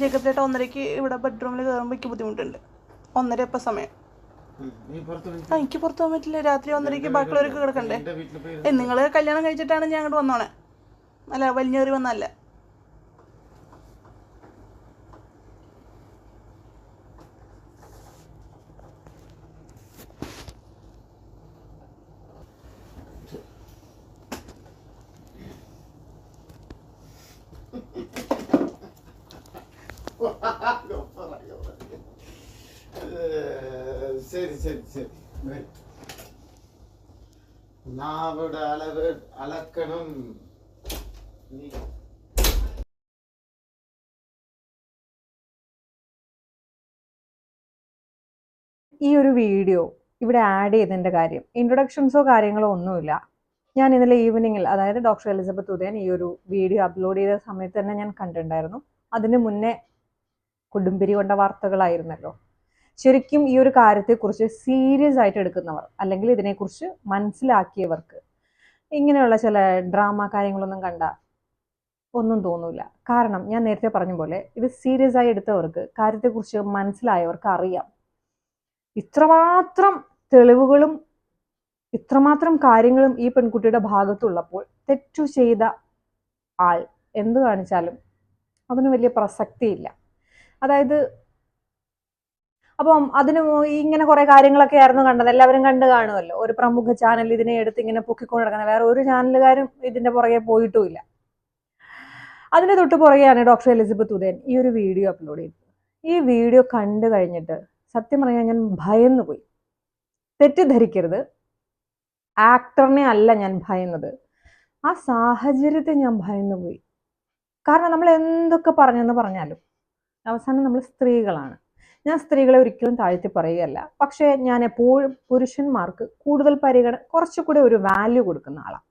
Jacob ഒന്നരയ്ക്ക് ഇവിടെ ബെഡ്റൂമിൽ കയറുമ്പോൾ എനിക്ക് ബുദ്ധിമുട്ടുണ്ട്. ഒന്നര ഇപ്പം സമയം. ആ എനിക്ക് പുറത്തു പോകാൻ പറ്റില്ല. രാത്രി ഒന്നരയ്ക്ക് ബാക്കിയുള്ളവർക്ക് കിടക്കണ്ടേ? നിങ്ങൾ നിങ്ങൾ കല്യാണം കഴിച്ചിട്ടാണ് ഞാൻ അങ്ങോട്ട് വന്നോണേ. അല്ല വലിഞ്ഞേറി വന്നല്ല ശരി ശരി വരൂ. നാവിടെ അളവ് അളക്കണം. ഈ ഒരു വീഡിയോ ഇവിടെ ആഡ് ചെയ്തതിന്റെ കാര്യം. ഇൻട്രൊഡക്ഷൻസോ കാര്യങ്ങളോ ഒന്നുമില്ല. ഞാൻ ഇന്നലെ ഈവനിങ്ങിൽ അതായത് ഡോക്ടർ എലിസബത്ത് ഉദയൻ ഈ ഒരു വീഡിയോ അപ്ലോഡ് ചെയ്ത സമയത്ത് തന്നെ ഞാൻ കണ്ടിട്ടുണ്ടായിരുന്നു. അതിന് മുന്നേ കൊടുമ്പിരി കൊണ്ട വാർത്തകളായിരുന്നല്ലോ. ശരിക്കും ഈ ഒരു കാര്യത്തെക്കുറിച്ച് സീരിയസ് ആയിട്ട് എടുക്കുന്നവർ അല്ലെങ്കിൽ ഇതിനെക്കുറിച്ച് മനസ്സിലാക്കിയവർക്ക് ഇങ്ങനെയുള്ള ചില ഡ്രാമ കാര്യങ്ങളൊന്നും കണ്ട ഒന്നും തോന്നൂല. കാരണം ഞാൻ നേരത്തെ പറഞ്ഞ പോലെ ഇത് സീരിയസ് ആയി എടുത്തവർക്ക് കാര്യത്തെക്കുറിച്ച് മനസ്സിലായവർക്ക് അറിയാം. ഇത്രമാത്രം തെളിവുകളും ഇത്രമാത്രം കാര്യങ്ങളും ഈ പെൺകുട്ടിയുടെ ഭാഗത്തുള്ളപ്പോൾ തെറ്റു ചെയ്ത ആൾ എന്ത് കാണിച്ചാലും അതിന് വലിയ പ്രസക്തിയില്ല. അതായത് അപ്പം അതിന് ഇങ്ങനെ കുറെ കാര്യങ്ങളൊക്കെ ആയിരുന്നു കണ്ടത്. എല്ലാവരും കണ്ടു കാണുമല്ലോ ഒരു പ്രമുഖ ചാനൽ ഇതിനെ എടുത്ത് ഇങ്ങനെ പൊക്കിക്കൊണ്ട് നടക്കുന്നത്. വേറെ ഒരു ചാനലുകാരും ഇതിന്റെ പുറകെ പോയിട്ടുമില്ല. അതിന് തൊട്ട് പുറകെയാണ് ഡോക്ടർ എലിസബത്ത് ഉദയൻ ഈ ഒരു വീഡിയോ അപ്ലോഡ് ചെയ്തത്. ഈ വീഡിയോ കണ്ടു കഴിഞ്ഞിട്ട് സത്യം പറഞ്ഞാൽ ഞാൻ ഭയന്നു പോയി തെറ്റിദ്ധരിക്കരുത്. ആക്ടറിനെ അല്ല ഞാൻ ഭയന്നത്. ആ സാഹചര്യത്തെ ഞാൻ ഭയന്നു പോയി കാരണം നമ്മൾ എന്തൊക്കെ പറഞ്ഞെന്ന് പറഞ്ഞാലും അവസാനം നമ്മൾ സ്ത്രീകളാണ്. ഞാൻ സ്ത്രീകളെ ഒരിക്കലും താഴ്ത്തി പറയുകയല്ല. പക്ഷേ ഞാൻ എപ്പോഴും പുരുഷന്മാർക്ക് കൂടുതൽ പരിഗണന കുറച്ചുകൂടി ഒരു വാല്യൂ കൊടുക്കുന്ന ആളാണ്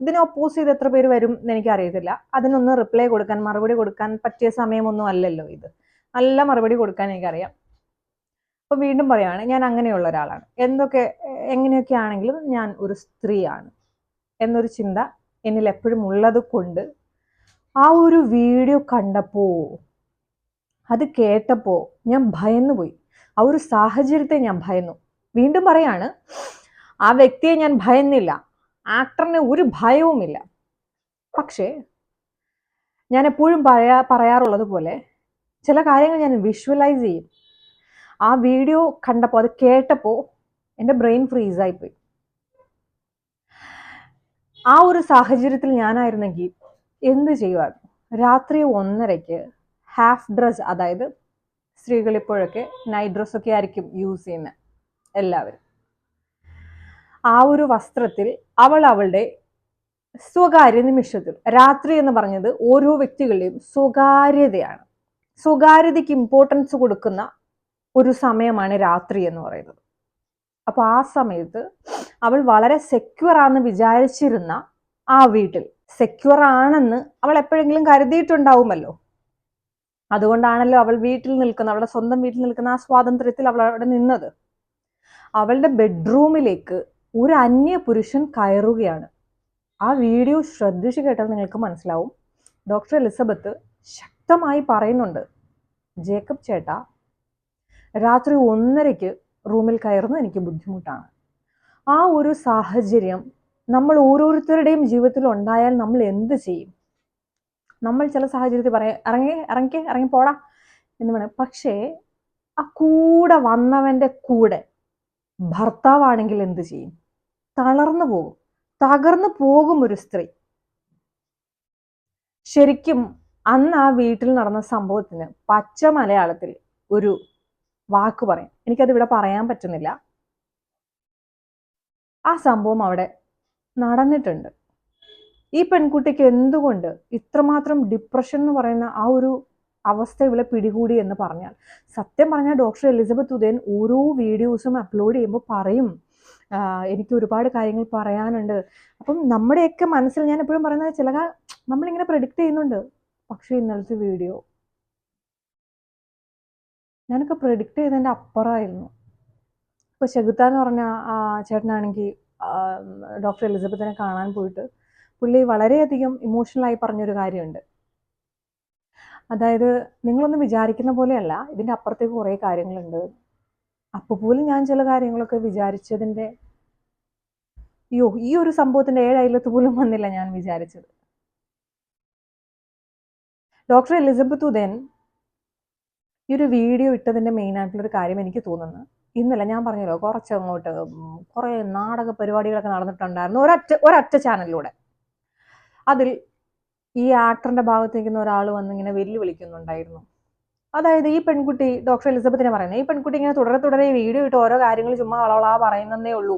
ഇതിനെ ഒപ്പോസ് ചെയ്ത് എത്ര പേര് വരും എന്ന് എനിക്കറിയത്തില്ല. അതിനൊന്ന് റിപ്ലൈ കൊടുക്കാൻ മറുപടി കൊടുക്കാൻ പറ്റിയ സമയമൊന്നും അല്ലല്ലോ ഇത്. നല്ല മറുപടി കൊടുക്കാൻ എനിക്കറിയാം. അപ്പൊ വീണ്ടും പറയുകയാണ് ഞാൻ അങ്ങനെയുള്ള ഒരാളാണ്. എന്തൊക്കെ എങ്ങനെയൊക്കെ ആണെങ്കിലും ഞാൻ ഒരു സ്ത്രീയാണ് എന്നൊരു ചിന്ത എന്നിൽ എപ്പോഴും ഉള്ളത് കൊണ്ട് ആ ഒരു വീഡിയോ കണ്ടപ്പോ അത് കേട്ടപ്പോൾ ഞാൻ ഭയന്നു പോയി. ആ ഒരു സാഹചര്യത്തെ ഞാൻ ഭയന്നു. വീണ്ടും പറയാണ് ആ വ്യക്തിയെ ഞാൻ ഭയന്നില്ല. ആക്ടറിന് ഒരു ഭയവുമില്ല. പക്ഷേ ഞാൻ എപ്പോഴും പറയാ പറയാറുള്ളത് പോലെ ചില കാര്യങ്ങൾ ഞാൻ വിഷ്വലൈസ് ചെയ്യും. ആ വീഡിയോ കണ്ടപ്പോൾ അത് കേട്ടപ്പോൾ എന്റെ ബ്രെയിൻ ഫ്രീസായിപ്പോയി ആ ഒരു സാഹചര്യത്തിൽ ഞാനായിരുന്നെങ്കിൽ എന്ത് ചെയ്യുമായിരുന്നു? രാത്രി ഒന്നരയ്ക്ക് ഹാഫ് ഡ്രസ് അതായത് സ്ത്രീകൾ ഇപ്പോഴൊക്കെ നൈറ്റ് ഡ്രസ്സൊക്കെ ആയിരിക്കും യൂസ് ചെയ്യുന്നത് എല്ലാവരും. ആ ഒരു വസ്ത്രത്തിൽ അവൾ അവളുടെ സ്വകാര്യ നിമിഷത്തിൽ രാത്രി എന്ന് പറഞ്ഞത് ഓരോ വ്യക്തികളുടെയും സ്വകാര്യതയാണ്. സ്വകാര്യതയ്ക്ക് ഇമ്പോർട്ടൻസ് കൊടുക്കുന്ന ഒരു സമയമാണ് രാത്രി എന്ന് പറയുന്നത്. അപ്പോൾ ആ സമയത്ത് അവൾ വളരെ സെക്യൂർ ആണെന്ന് വിചാരിച്ചിരുന്ന ആ വീട്ടിൽ സെക്യൂർ ആണെന്ന് അവൾ എപ്പോഴെങ്കിലും കരുതിയിട്ടുണ്ടാവുമല്ലോ. അതുകൊണ്ടാണല്ലോ അവൾ വീട്ടിൽ നിൽക്കുന്ന അവളുടെ സ്വന്തം വീട്ടിൽ നിൽക്കുന്ന ആ സ്വാതന്ത്ര്യത്തിൽ അവൾ അവിടെ നിന്നത്. അവളുടെ ബെഡ്റൂമിലേക്ക് ഒരു അന്യ പുരുഷൻ കയറുകയാണ്. ആ വീഡിയോ ശ്രദ്ധിച്ചു കേട്ടാൽ നിങ്ങൾക്ക് മനസ്സിലാവും. ഡോക്ടർ എലിസബത്ത് ശക്തമായി പറയുന്നുണ്ട് ജേക്കബ് ചേട്ട രാത്രി ഒന്നരയ്ക്ക് റൂമിൽ കയറുന്നത് എനിക്ക് ബുദ്ധിമുട്ടാണ്. ആ ഒരു സാഹചര്യം നമ്മൾ ഓരോരുത്തരുടെയും ജീവിതത്തിൽ ഉണ്ടായാൽ നമ്മൾ എന്ത് ചെയ്യും? നമ്മൾ ചില സാഹചര്യത്തിൽ പറയാം ഇറങ്ങി ഇറങ്ങിക്കേ ഇറങ്ങി പോടാ എന്ന് പറയാം. പക്ഷേ ആ കൂടെ വന്നവന്റെ കൂടെ ഭർത്താവാണെങ്കിൽ എന്ത് ചെയ്യും? തളർന്നു പോകും. തകർന്നു പോകും ഒരു സ്ത്രീ. ശരിക്കും അന്ന് ആ വീട്ടിൽ നടന്ന സംഭവത്തിന് പച്ച മലയാളത്തിൽ ഒരു വാക്ക് പറയാം. എനിക്കത് ഇവിടെ പറയാൻ പറ്റുന്നില്ല. ആ സംഭവം അവിടെ നടന്നിട്ടുണ്ട്. ഈ പെൺകുട്ടിക്ക് എന്തുകൊണ്ട് ഇത്രമാത്രം ഡിപ്രഷൻ എന്ന് പറയുന്ന ആ ഒരു അവസ്ഥ ഇവളെ പിടികൂടി എന്ന് പറഞ്ഞാൽ? സത്യം പറഞ്ഞാൽ ഡോക്ടർ എലിസബത്ത് ഉദയൻ ഓരോ വീഡിയോസും അപ്ലോഡ് ചെയ്യുമ്പോൾ പറയും. എനിക്ക് ഒരുപാട് കാര്യങ്ങൾ പറയാനുണ്ട്. അപ്പം നമ്മുടെയൊക്കെ മനസ്സിൽ ഞാൻ എപ്പോഴും പറയുന്നത് ചില നമ്മളിങ്ങനെ പ്രെഡിക്റ്റ് ചെയ്യുന്നുണ്ട്. പക്ഷേ ഇന്നലത്തെ വീഡിയോ ഞാനൊക്കെ പ്രഡിക്റ്റ് ചെയ്തതിന്റെ അപ്പുറമായിരുന്നു. ഇപ്പോൾ ചെകുത്ത എന്ന് പറഞ്ഞ ആ ചേട്ടനാണെങ്കിൽ ഡോക്ടർ എലിസബത്തിനെ കാണാൻ പോയിട്ട് പുള്ളി വളരെയധികം ഇമോഷണലായി പറഞ്ഞൊരു കാര്യമുണ്ട്. അതായത് നിങ്ങളൊന്നും വിചാരിക്കുന്ന പോലെയല്ല ഇതിന്റെ അപ്പുറത്തേക്ക് കുറേ കാര്യങ്ങളുണ്ട്. അപ്പോൾ പോലും ഞാൻ ചില കാര്യങ്ങളൊക്കെ വിചാരിച്ചതിന്റെ അയ്യോ ഈ ഒരു സംഭവത്തിന്റെ ഏഴയലത്ത് പോലും വന്നില്ല ഞാൻ വിചാരിച്ചത്. ഡോക്ടർ എലിസബത്ത് ഉദയൻ ഈ ഒരു വീഡിയോ ഇട്ടതിന്റെ മെയിൻ ആയിട്ടുള്ളൊരു കാര്യം എനിക്ക് തോന്നുന്നു. ഇന്നല്ല ഞാൻ പറഞ്ഞല്ലോ കുറച്ച് അങ്ങോട്ട് കുറേ നാടക പരിപാടികളൊക്കെ നടന്നിട്ടുണ്ടായിരുന്നു ഒരൊറ്റ ഒരൊറ്റ ചാനലിലൂടെ അതിൽ ഈ ആക്ടറിന്റെ ഭാഗത്ത് നിൽക്കുന്ന ഒരാൾ വന്ന് ഇങ്ങനെ വെല്ലുവിളിക്കുന്നുണ്ടായിരുന്നു. അതായത് ഈ പെൺകുട്ടി ഡോക്ടർ എലിസബത്തിനെ പറയുന്നത് ഈ പെൺകുട്ടി ഇങ്ങനെ തുടരെ തുടരെ വീഡിയോ ഇട്ട് ഓരോ കാര്യങ്ങൾ ചുമ്മാ വളവളാ പറയുന്നതേ ഉള്ളൂ.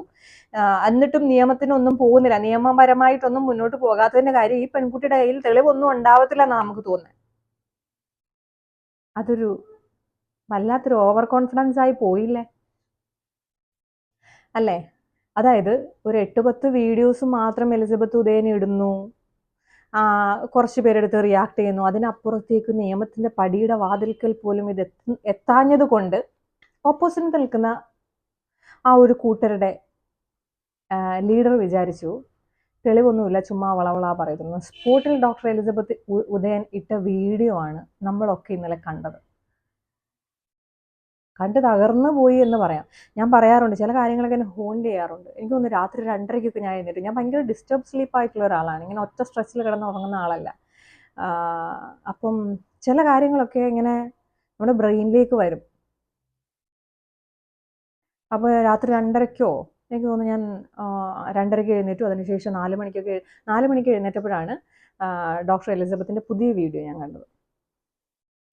എന്നിട്ടും നിയമത്തിനൊന്നും പോകുന്നില്ല. നിയമപരമായിട്ടൊന്നും മുന്നോട്ട് പോകാത്തതിന്റെ കാര്യം ഈ പെൺകുട്ടിയുടെ കയ്യിൽ തെളിവൊന്നും ഉണ്ടാവത്തില്ല എന്നാണ് നമുക്ക് തോന്നുന്നത്. അതൊരു വല്ലാത്തൊരു ഓവർ കോൺഫിഡൻസ് ആയി പോയില്ലേ? അല്ലേ? അതായത് ഒരു എട്ട് പത്ത് വീഡിയോസ് മാത്രം എലിസബത്ത് ഉദയൻ ഇടുന്നു. കുറച്ച് പേരെടുത്ത് റിയാക്ട് ചെയ്യുന്നു. അതിനപ്പുറത്തേക്ക് നിയമത്തിന്റെ പടിയുടെ വാതിൽക്കൽ പോലും ഇത് എത്ത എത്താഞ്ഞത് കൊണ്ട് ഓപ്പോസിറ്റ് നിൽക്കുന്ന ആ ഒരു കൂട്ടരുടെ ലീഡർ വിചാരിച്ചു. തെളിവൊന്നുമില്ല ചുമ്മാ വളവള പറയുന്നു. സ്പോട്ടിൽ ഡോക്ടർ എലിസബത്ത് ഉദയൻ ഇട്ട വീഡിയോ ആണ് നമ്മളൊക്കെ ഇന്നലെ കണ്ടത്. കണ്ട് തകർന്നു പോയി എന്ന് പറയാം. ഞാൻ പറയാറുണ്ട് ചില കാര്യങ്ങളൊക്കെ എന്നെ ഹോൺ ചെയ്യാറുണ്ട്. എനിക്ക് തോന്നുന്നു രാത്രി രണ്ടരയ്ക്കൊക്കെ ഞാൻ എഴുന്നേറ്റ്. ഞാൻ ഭയങ്കര ഡിസ്റ്റർബ് സ്ലീപ്പ് ആയിട്ടുള്ള ഒരാളാണ്. ഇങ്ങനെ ഒറ്റ സ്ട്രെസ്സിൽ കിടന്ന് ഉറങ്ങുന്ന ആളല്ല. അപ്പം ചില കാര്യങ്ങളൊക്കെ ഇങ്ങനെ നമ്മുടെ ബ്രെയിനിലേക്ക് വരും. അപ്പോൾ രാത്രി രണ്ടരയ്ക്കോ? എനിക്ക് തോന്നുന്നു ഞാൻ രണ്ടരയ്ക്ക് എഴുന്നേറ്റു. അതിനുശേഷം നാല് മണിക്കൊക്കെ നാല് മണിക്ക് എഴുന്നേറ്റപ്പോഴാണ് ഡോക്ടർ എലിസബത്തിന്റെ പുതിയ വീഡിയോ ഞാൻ കണ്ടത്.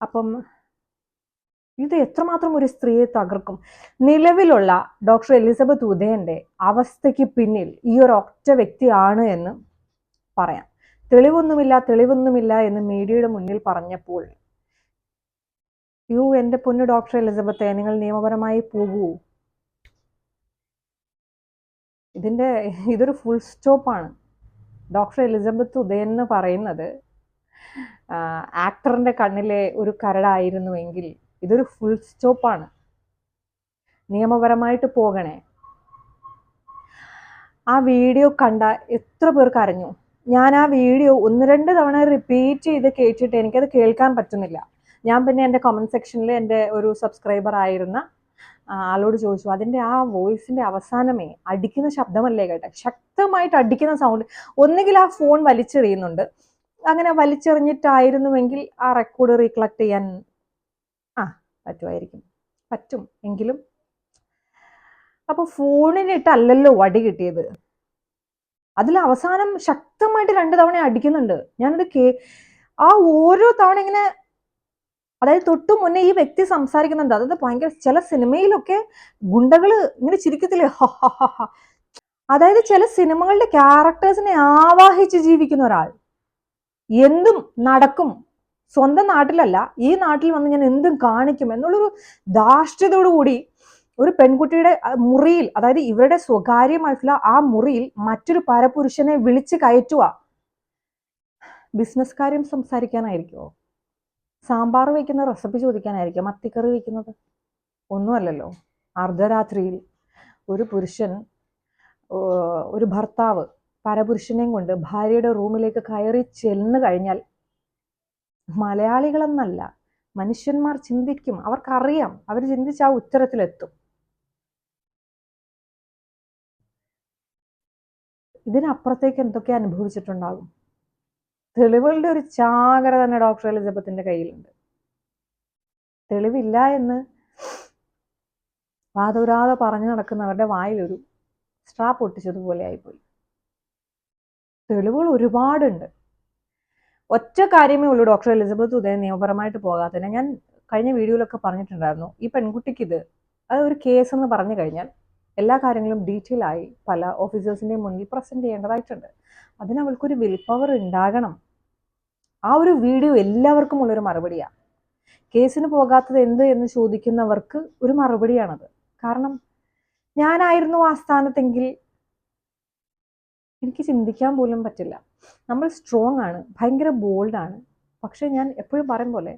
അപ്പം ഇത് എത്രമാത്രം ഒരു സ്ത്രീയെ തകർക്കും? നിലവിലുള്ള ഡോക്ടർ എലിസബത്ത് ഉദയന്റെ അവസ്ഥയ്ക്ക് പിന്നിൽ ഈ ഒരു ഒറ്റ വ്യക്തിയാണ് എന്ന് പറയാം. തെളിവൊന്നുമില്ല തെളിവൊന്നുമില്ല എന്ന് മീഡിയയുടെ മുന്നിൽ പറഞ്ഞപ്പോൾ യു എന്റെ പൊന്നു ഡോക്ടർ എലിസബത്തെ നിങ്ങൾ നിയമപരമായി പോകൂ. ഇതിന്റെ ഇതൊരു ഫുൾ സ്റ്റോപ്പാണ്. ഡോക്ടർ എലിസബത്ത് ഉദയൻ എന്ന് പറയുന്നത് ആക്ടറിന്റെ കണ്ണിലെ ഒരു കരടായിരുന്നുവെങ്കിൽ ഇതൊരു ഫുൾ സ്റ്റോപ്പാണ് നിയമപരമായിട്ട് പോകണേ. ആ വീഡിയോ കണ്ട എത്ര പേർക്ക് അറിഞ്ഞു? ഞാൻ ആ വീഡിയോ ഒന്ന് രണ്ട് തവണ റിപ്പീറ്റ് ചെയ്ത് കേട്ടിട്ട് എനിക്കത് കേൾക്കാൻ പറ്റുന്നില്ല. ഞാൻ പിന്നെ എന്റെ കമന്റ് സെക്ഷനിൽ എന്റെ ഒരു സബ്സ്ക്രൈബർ ആയിരുന്ന ആളോട് ചോദിച്ചു അതിന്റെ ആ വോയിസിന്റെ അവസാനമേ അടിക്കുന്ന ശബ്ദമല്ലേ കേട്ടെ? ശക്തമായിട്ട് അടിക്കുന്ന സൗണ്ട് ഒന്നുകിൽ ആ ഫോൺ വലിച്ചെറിയുന്നുണ്ട്. അങ്ങനെ വലിച്ചെറിഞ്ഞിട്ടായിരുന്നുവെങ്കിൽ ആ റെക്കോർഡ് റീകളക്ട് ചെയ്യാൻ പറ്റുമായിരിക്കും. പറ്റും എങ്കിലും. അപ്പൊ ഫോണിനിട്ടല്ലല്ലോ വടി കിട്ടിയത്. അതിൽ അവസാനം ശക്തമായിട്ട് രണ്ട് തവണ അടിക്കുന്നുണ്ട്. ഞാനത് കേ ആ ഓരോ തവണ ഇങ്ങനെ അതായത് തൊട്ടു മുന്നേ ഈ വ്യക്തി സംസാരിക്കുന്നുണ്ട്. അതായത് ഭയങ്കര ചില സിനിമയിലൊക്കെ ഗുണ്ടകൾ ഇങ്ങനെ ചിരിക്കത്തില്ലേ. അതായത് ചില സിനിമകളുടെ ക്യാരക്ടേഴ്സിനെ ആവാഹിച്ച് ജീവിക്കുന്ന ഒരാൾ. എന്തും നടക്കും. സ്വന്തം നാട്ടിലല്ല ഈ നാട്ടിൽ വന്ന് ഞാൻ എന്തും കാണിക്കും എന്നുള്ളൊരു ധാർഷ്ട്യതയോടു കൂടി ഒരു പെൺകുട്ടിയുടെ മുറിയിൽ അതായത് ഇവരുടെ സ്വകാര്യമായിട്ടുള്ള ആ മുറിയിൽ മറ്റൊരു പരപുരുഷനെ വിളിച്ച് കയറ്റുക. ബിസിനസ് കാര്യം സംസാരിക്കാനായിരിക്കുമോ സാമ്പാർ വയ്ക്കുന്ന റെസിപ്പി ചോദിക്കാനായിരിക്കും മത്തിക്കറി വയ്ക്കുന്നത്? ഒന്നുമല്ലല്ലോ. അർദ്ധരാത്രിയിൽ ഒരു പുരുഷൻ ഒരു ഭർത്താവ് പരപുരുഷനെയും കൊണ്ട് ഭാര്യയുടെ റൂമിലേക്ക് കയറി ചെന്ന് കഴിഞ്ഞാൽ മലയാളികളെന്നല്ല മനുഷ്യന്മാർ ചിന്തിക്കും അവർക്കറിയാം അവർ ചിന്തിച്ച് ആ ഉത്തരത്തിലെത്തും. ഇതിനപ്പുറത്തേക്ക് എന്തൊക്കെ അനുഭവിച്ചിട്ടുണ്ടാകും? തെളിവുകളുടെ ഒരു ചാകര തന്നെ ഡോക്ടർ എലിസബത്തിന്റെ കയ്യിലുണ്ട്. തെളിവില്ല എന്ന് വാതുരാതെ പറഞ്ഞു നടക്കുന്നവരുടെ വായിലൊരു സ്ട്രാപ്പ് ഒട്ടിച്ചതുപോലെ ആയിപ്പോയി. തെളിവുകൾ ഒരുപാടുണ്ട്. ഒറ്റ കാര്യമേ ഉള്ളൂ ഡോക്ടർ എലിസബത്ത് ഉദയൻ നിയമപരമായിട്ട് പോകാത്തതിന്. ഞാൻ കഴിഞ്ഞ വീഡിയോയിലൊക്കെ പറഞ്ഞിട്ടുണ്ടായിരുന്നു ഈ പെൺകുട്ടിക്ക് ഇത് അത് ഒരു കേസ് എന്ന് പറഞ്ഞു കഴിഞ്ഞാൽ എല്ലാ കാര്യങ്ങളും ഡീറ്റെയിൽ ആയി പല ഓഫീസേഴ്സിന്റെയും മുന്നിൽ പ്രസന്റ് ചെയ്യേണ്ടതായിട്ടുണ്ട്. അതിന് അവൾക്കൊരു വിൽ പവർ ഉണ്ടാകണം. ആ ഒരു വീഡിയോ എല്ലാവർക്കും ഉള്ളൊരു മറുപടിയാണ് കേസിന് പോകാത്തത് എന്ത് എന്ന് ചോദിക്കുന്നവർക്ക് ഒരു മറുപടിയാണത്. കാരണം ഞാനായിരുന്നു ആ സ്ഥാനത്തെങ്കിൽ എനിക്ക് ചിന്തിക്കാൻ പോലും പറ്റില്ല. നമ്മൾ സ്ട്രോങ് ആണ് ഭയങ്കര ബോൾഡാണ് പക്ഷെ ഞാൻ എപ്പോഴും പറയും പോലെ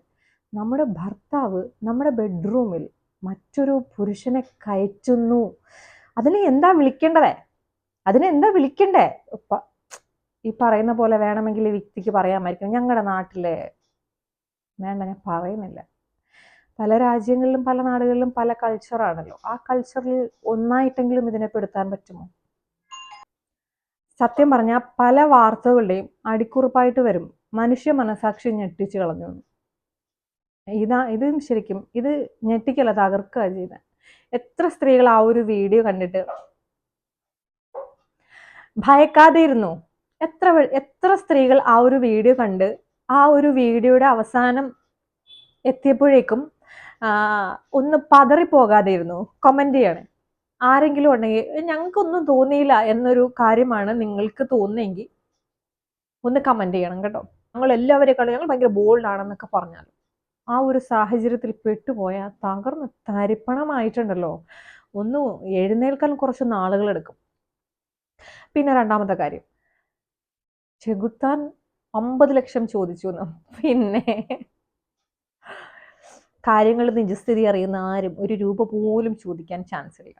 നമ്മുടെ ഭർത്താവ് നമ്മുടെ ബെഡ്റൂമിൽ മറ്റൊരു പുരുഷനെ കയറ്റുന്നു. അതിനെ എന്താ വിളിക്കേണ്ടതേ? അതിനെ എന്താ വിളിക്കണ്ടേ? ഈ പറയുന്ന പോലെ വേണമെങ്കിൽ ഈ വ്യക്തിക്ക് പറയാമായിരിക്കും ഞങ്ങളുടെ നാട്ടിലെ. വേണ്ട ഞാൻ പറയുന്നില്ല. പല രാജ്യങ്ങളിലും പല നാടുകളിലും പല കൾച്ചറാണല്ലോ ആ കൾച്ചറിൽ ഒന്നായിട്ടെങ്കിലും ഇതിനെ പെടുത്താൻ പറ്റുമോ? സത്യം പറഞ്ഞാൽ പല വാർത്തകളുടെയും അടിക്കുറിപ്പായിട്ട് വരും. മനുഷ്യ മനസാക്ഷി ഞെട്ടിച്ച് കളഞ്ഞു. ഇതാ ഇത് ശരിക്കും ഇത് ഞെട്ടിക്കല്ല തകർക്കുക ചെയ്യുന്നത് എത്ര സ്ത്രീകൾ ആ ഒരു വീഡിയോ കണ്ടിട്ട് ഭയക്കാതെ ഇരുന്നു എത്ര എത്ര സ്ത്രീകൾ ആ ഒരു വീഡിയോ കണ്ട് ആ ഒരു വീഡിയോയുടെ അവസാനം എത്തിയപ്പോഴേക്കും ഒന്ന് പതറിപ്പോകാതെ ഇരുന്നു കമന്റ് ചെയ്യണേ. ആരെങ്കിലും ഉണ്ടെങ്കിൽ ഞങ്ങൾക്കൊന്നും തോന്നിയില്ല എന്നൊരു കാര്യമാണ് നിങ്ങൾക്ക് തോന്നുന്നെങ്കിൽ ഒന്ന് കമന്റ് ചെയ്യണം കേട്ടോ. ഞങ്ങൾ എല്ലാവരെക്കാളും ഞങ്ങൾ ഭയങ്കര ബോൾഡ് ആണെന്നൊക്കെ പറഞ്ഞാൽ ആ ഒരു സാഹചര്യത്തിൽ പെട്ടുപോയാൽ തകർന്ന് തരിപ്പണമായിട്ടുണ്ടല്ലോ. ഒന്ന് എഴുന്നേൽക്കാൻ കുറച്ച് നാളുകൾ എടുക്കും. പിന്നെ രണ്ടാമത്തെ കാര്യം. ചെകുത്താൻ അമ്പത് ലക്ഷം ചോദിച്ചു എന്ന്. പിന്നെ കാര്യങ്ങൾ നിജസ്ഥിതി അറിയുന്ന ആരും ഒരു രൂപ പോലും ചോദിക്കാൻ ചാൻസ് ഇല്ല.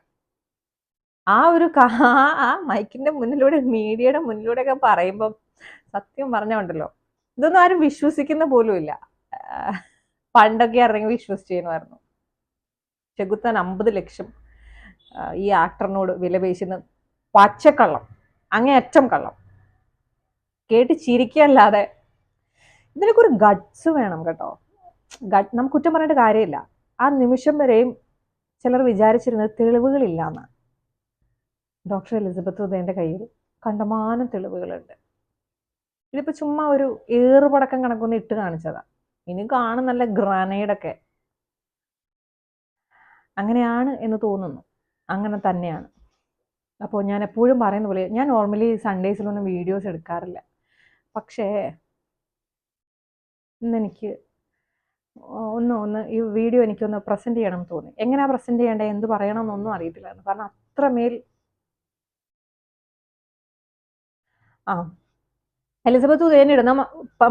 ആ ഒരു ആ മൈക്കിന്റെ മുന്നിലൂടെ മീഡിയയുടെ മുന്നിലൂടെ ഒക്കെ പറയുമ്പം സത്യം പറഞ്ഞുണ്ടല്ലോ ഇതൊന്നും ആരും വിശ്വസിക്കുന്ന പോലും ഇല്ല. പണ്ടൊക്കെ ഇറങ്ങി വിശ്വസിച്ചിരുന്നു ചെകുത്താൻ അമ്പത് ലക്ഷം ഈ ആക്ടറിനോട് വിലപേശുന്ന പച്ചക്കള്ളം അങ്ങേയറ്റം കള്ളം. കേട്ട് ചിരിക്കല്ലാതെ ഇതിനൊക്കെ ഒരു ഗഡ്സ് വേണം കേട്ടോ. ഗഡ് നമുക്ക് കുറ്റം പറഞ്ഞിട്ട് കാര്യമില്ല. ആ നിമിഷം വരെയും ചിലർ വിചാരിച്ചിരുന്നത് തെളിവുകളില്ല എന്ന് ഡോക്ടർ എലിസബത്ത് ഉദയന്റെ കയ്യിൽ കണ്ടമാനം തെളിവുകളുണ്ട്. ഇതിപ്പോൾ ചുമ്മാ ഒരു ഏറുപടക്കം കണക്കൊന്ന് ഇട്ട് കാണിച്ചതാ. ഇനി കാണും നല്ല ഗ്രാനൈഡൊക്കെ അങ്ങനെയാണ് എന്ന് തോന്നുന്നു. അങ്ങനെ തന്നെയാണ്. അപ്പോൾ ഞാൻ എപ്പോഴും പറയുന്ന പോലെ ഞാൻ നോർമലി സൺഡേസിലൊന്നും വീഡിയോസ് എടുക്കാറില്ല. പക്ഷേ ഇന്നെനിക്ക് ഒന്ന് ഒന്ന് ഈ വീഡിയോ എനിക്കൊന്ന് പ്രസന്റ് ചെയ്യണം തോന്നി. എങ്ങനെയാണ് പ്രസന്റ് ചെയ്യേണ്ടത്? എന്ത് പറയണം എന്നൊന്നും അറിയത്തില്ലായിരുന്നു. കാരണം അത്രമേൽ ആ. എലിസബത്ത് ഉദയൻ ഇടുന്ന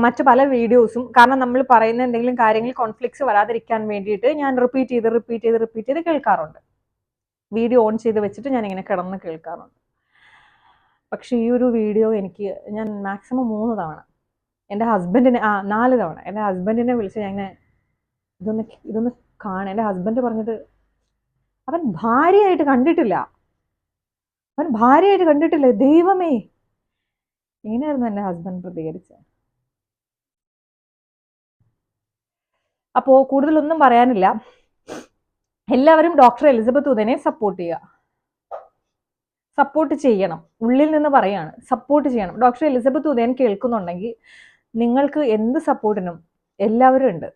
മറ്റു പല വീഡിയോസും കാരണം നമ്മൾ പറയുന്ന എന്തെങ്കിലും കാര്യങ്ങൾ കോൺഫ്ലിക്ട്സ് വരാതിരിക്കാൻ വേണ്ടിയിട്ട് ഞാൻ റിപ്പീറ്റ് ചെയ്ത് റിപ്പീറ്റ് ചെയ്ത് റിപ്പീറ്റ് ചെയ്ത് കേൾക്കാറുണ്ട്. വീഡിയോ ഓൺ ചെയ്ത് വെച്ചിട്ട് ഞാൻ ഇങ്ങനെ കിടന്ന് കേൾക്കാറുണ്ട്. പക്ഷേ ഈ ഒരു വീഡിയോ എനിക്ക് ഞാൻ മാക്സിമം മൂന്ന് തവണ എന്റെ ഹസ്ബൻഡിനെ ആ നാല് തവണ എന്റെ ഹസ്ബൻഡിനെ വിളിച്ച് ഞാൻ ഇതൊന്ന് ഇതൊന്ന് കാണാൻ എന്റെ ഹസ്ബൻഡ് പറഞ്ഞത് അവൻ ഭാര്യയായിട്ട് കണ്ടിട്ടില്ല. അവൻ ഭാര്യയായിട്ട് കണ്ടിട്ടില്ല. ദൈവമേ ഇങ്ങനെയായിരുന്നു എന്റെ ഹസ്ബൻഡ് പ്രതികരിച്ചത് അപ്പോൾ കൂടുതലൊന്നും പറയാനില്ല. എല്ലാവരും ഡോക്ടർ എലിസബത്ത് ഉദനെ സപ്പോർട്ട് ചെയ്യുക. സപ്പോർട്ട് ചെയ്യണം. ഉള്ളിൽ നിന്ന് പറയാണ് സപ്പോർട്ട് ചെയ്യണം. ഡോക്ടർ എലിസബത്ത് ഉദയൻ കേൾക്കുന്നുണ്ടെങ്കിൽ നിങ്ങൾക്ക് എന്ത് സപ്പോർട്ടിനും എല്ലാവരും ഉണ്ട്.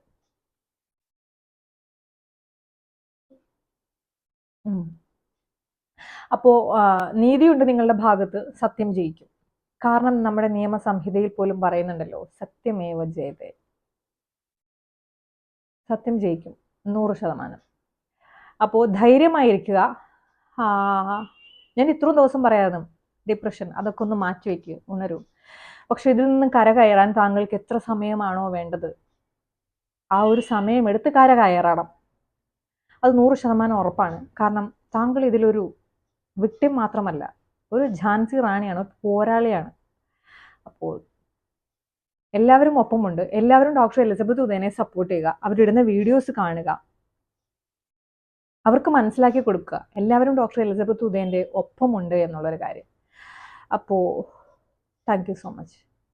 അപ്പോൾ അപ്പോ നീതിയുണ്ട് നിങ്ങളുടെ ഭാഗത്ത് സത്യം ജയിക്കും. കാരണം നമ്മുടെ നിയമസംഹിതയിൽ പോലും പറയുന്നുണ്ടല്ലോ സത്യമേവ ജയതേ സത്യം ജയിക്കും നൂറ് ശതമാനം. അപ്പോൾ ധൈര്യമായിരിക്കുക. ഞാൻ ഇത്രയും ദിവസം പറയാതെ ഡിപ്രഷൻ അതൊക്കെ ഒന്ന് മാറ്റി വയ്ക്കുക ഉണരൂ. പക്ഷെ ഇതിൽ നിന്ന് കരകയറാൻ താങ്കൾക്ക് എത്ര സമയമാണോ വേണ്ടത്? ആ ഒരു സമയം എടുത്ത് കരകയറണം. അത് നൂറ് ശതമാനം ഉറപ്പാണ്. കാരണം താങ്കൾ ഇതിലൊരു വിക്ടിം മാത്രമല്ല ഒരു ഝാൻസി റാണിയാണ് പോരാളിയാണ്. അപ്പോൾ എല്ലാവരും ഒപ്പമുണ്ട്. എല്ലാവരും ഡോക്ടർ എലിസബത്ത് ഉദയനെ സപ്പോർട്ട് ചെയ്യുക. അവരിടുന്ന വീഡിയോസ് കാണുക. അവർക്ക് മനസ്സിലാക്കി കൊടുക്കുക. എല്ലാവരും ഡോക്ടർ എലിസബത്ത് ഉദയന്റെ ഒപ്പമുണ്ട് എന്നുള്ളൊരു കാര്യം. അപ്പോൾ താങ്ക് യു സോ മച്ച്